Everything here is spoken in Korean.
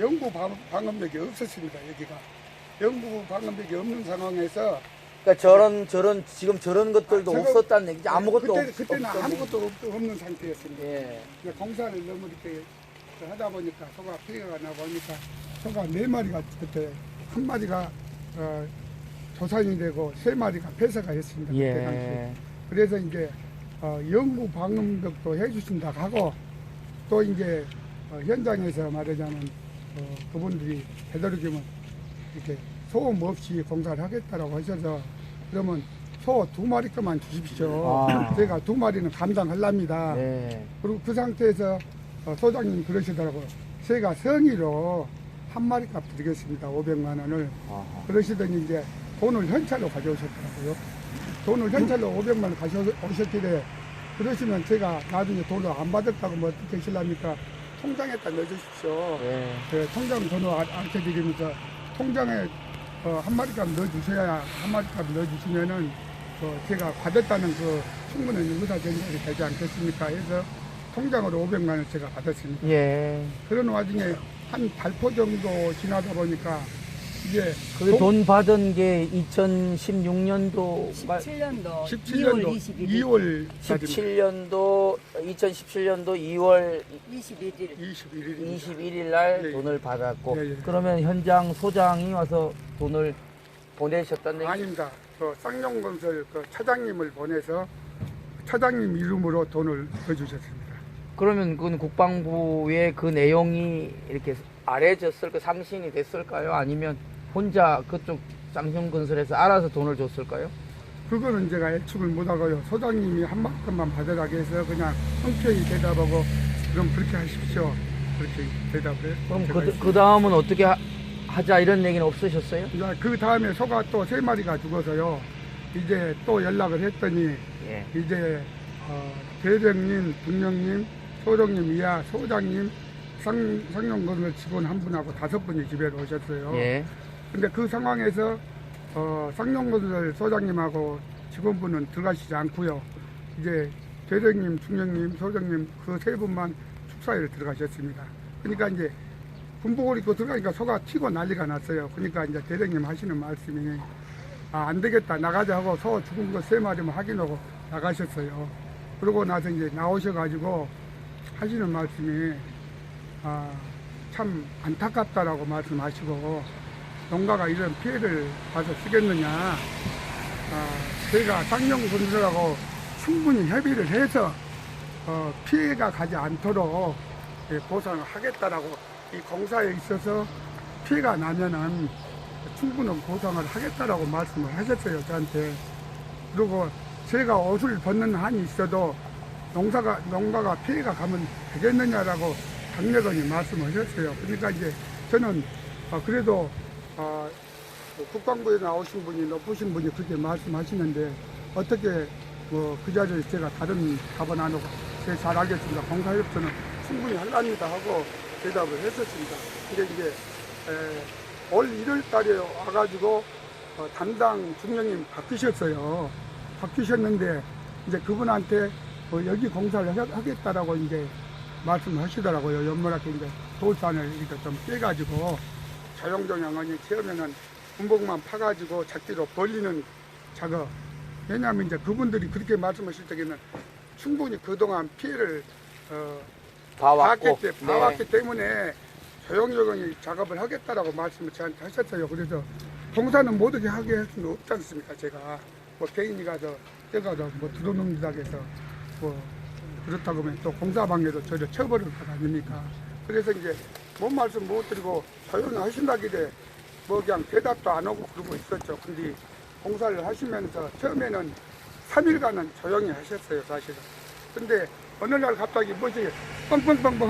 영구 방- 방음벽이 없었습니다. 여기가 영구 방음벽이 없는 상황에서 그러니까 저런 저런 지금 저런 것들도 아, 저거- 없었다는 얘기지 아무것도 그때, 없, 그때는 아무것도 없, 없는 상태였습니다. 예. 공사를 너무 이렇게 하다 보니까 소가 피해가 나고 하니까 소가 네 마리가 그때 한 마리가 어, 조산이 되고 세 마리가 폐사가 했습니다. 그때 당시. 예. 그래서 이제 어, 영구 방음벽도 해주신다 하고 또 이제 어, 현장에서 말하자면 어, 그분들이 되도록이면 이렇게 소음 없이 공사를 하겠다라고 하셔서 그러면 소 두 마리 것만 주십시오. 아. 제가 두 마리는 감당하랍니다. 네. 그리고 그 상태에서 어, 소장님 그러시더라고요. 제가 성의로 한 마리 값 드리겠습니다. 500만 원을. 아하. 그러시더니 이제 돈을 현찰로 가져오셨더라고요. 돈을 현찰로 500만 원 가져오셨길래 그러시면 제가 나중에 돈을 안 받았다고 뭐 어떻게 하실랍니까? 통장에다 넣어주십시오. 예. 그 통장 번호 안- 안 켜드리면서 통장에 어, 한 마리 값 넣어주셔야 한 마리 값 넣어주시면은 어, 제가 받았다는 그 충분한 의사 전달이 되지 않겠습니까? 해서 통장으로 500만 원 제가 받았습니다. 예. 그런 와중에 한 달포 정도 지나다 보니까 이게 그돈 받은 게 2016년도 17년도 17년도 2월 21일 2월 17년도 2017년도 2월 21일 21일 21일 날 예, 예. 돈을 받았고 예, 예. 그러면 현장 소장이 와서 돈을 보내셨다는 얘기 아닙니다. 그 쌍용건설 그 차장님을 보내서 차장님 이름으로 돈을 넣어주셨습니다. 그러면 그건 국방부의 그 내용이 이렇게 알려졌을 까 상신이 됐을까요? 아니면 혼자 그쪽 쌍용건설에서 알아서 돈을 줬을까요? 그거는 제가 예측을 못하고요. 소장님이 한 만큼만 받으라고 해서 그냥 흔쾌히 대답하고 그럼 그렇게 하십시오. 그렇게 대답을. 그럼 그, 그 다음은 어떻게 하, 하자 이런 얘기는 없으셨어요? 이제 그 다음에 소가 또 세 마리가 죽어서요. 이제 또 연락을 했더니 예. 이제 어, 대령님, 분령님, 소령님 이하 소장님, 상, 상용건설 직원 한 분하고 다섯 분이 집에 오셨어요. 예. 근데 그 상황에서 어, 상용건설 소장님하고 직원분은 들어가시지 않고요. 이제 대령님, 중령님, 소장님 그 세 분만 축사에 들어가셨습니다. 그러니까 이제 군복을 입고 들어가니까 소가 튀고 난리가 났어요. 그러니까 이제 대령님 하시는 말씀이 아, 안 되겠다. 나가자 하고 소 죽은 거 세 마리만 확인하고 나가셨어요. 그러고 나서 이제 나오셔가지고 하시는 말씀이 아, 참 안타깝다라고 말씀하시고 농가가 이런 피해를 봐서 쓰겠느냐. 아, 제가 쌍용 분들하고 충분히 협의를 해서 어, 피해가 가지 않도록 예, 보상을 하겠다라고 이 공사에 있어서 피해가 나면은 충분한 보상을 하겠다라고 말씀을 하셨어요 저한테 그리고 제가 옷을 벗는 한이 있어도 농사가 농가가 피해가 가면 되겠느냐라고 강력하게 말씀하셨어요 그러니까 이제 저는 아, 그래도 아, 뭐 국방부에 나오신 분이 높으신 분이 그렇게 말씀하시는데 어떻게 뭐 그 자리에 제가 다른 답은 안 하고 제가 잘 알겠습니다. 공사협조는 충분히 할랍니다 하고 대답을 했었습니다. 근데 이제 에, 올 1월 달에 와가지고 어, 담당 중령님 바뀌셨어요. 바뀌셨는데 이제 그분한테 어, 여기 공사를 하- 하겠다라고 이제 말씀하시더라고요. 연말학교 이제 돌산을 이렇게 좀 빼가지고 자용종 양원이 채우면은 군복만 파가지고 작기로 벌리는 작업. 왜냐하면 이제 그분들이 그렇게 말씀하실 때에는 충분히 그동안 피해를 어, 봐왔고. 때, 봐왔기 때문에 조용조용히 작업을 하겠다라고 말씀을 저한테 하셨어요. 그래서 공사는 모두게 하게 할 수는 없지 않습니까? 제가 뭐 개인이 가서 뛰어가서 뭐 들어놓는다고 해서 뭐 그렇다고 하면 또 공사방에도 저를 처벌을 것 아닙니까? 그래서 이제 뭔 말씀 못 드리고 조용히 하신다길래 뭐 그냥 대답도 안 하고 그러고 있었죠. 근데 공사를 하시면서 처음에는 3일간은 조용히 하셨어요, 사실은. 근데 어느 날 갑자기 뭐지 뻥뻥뻥뻥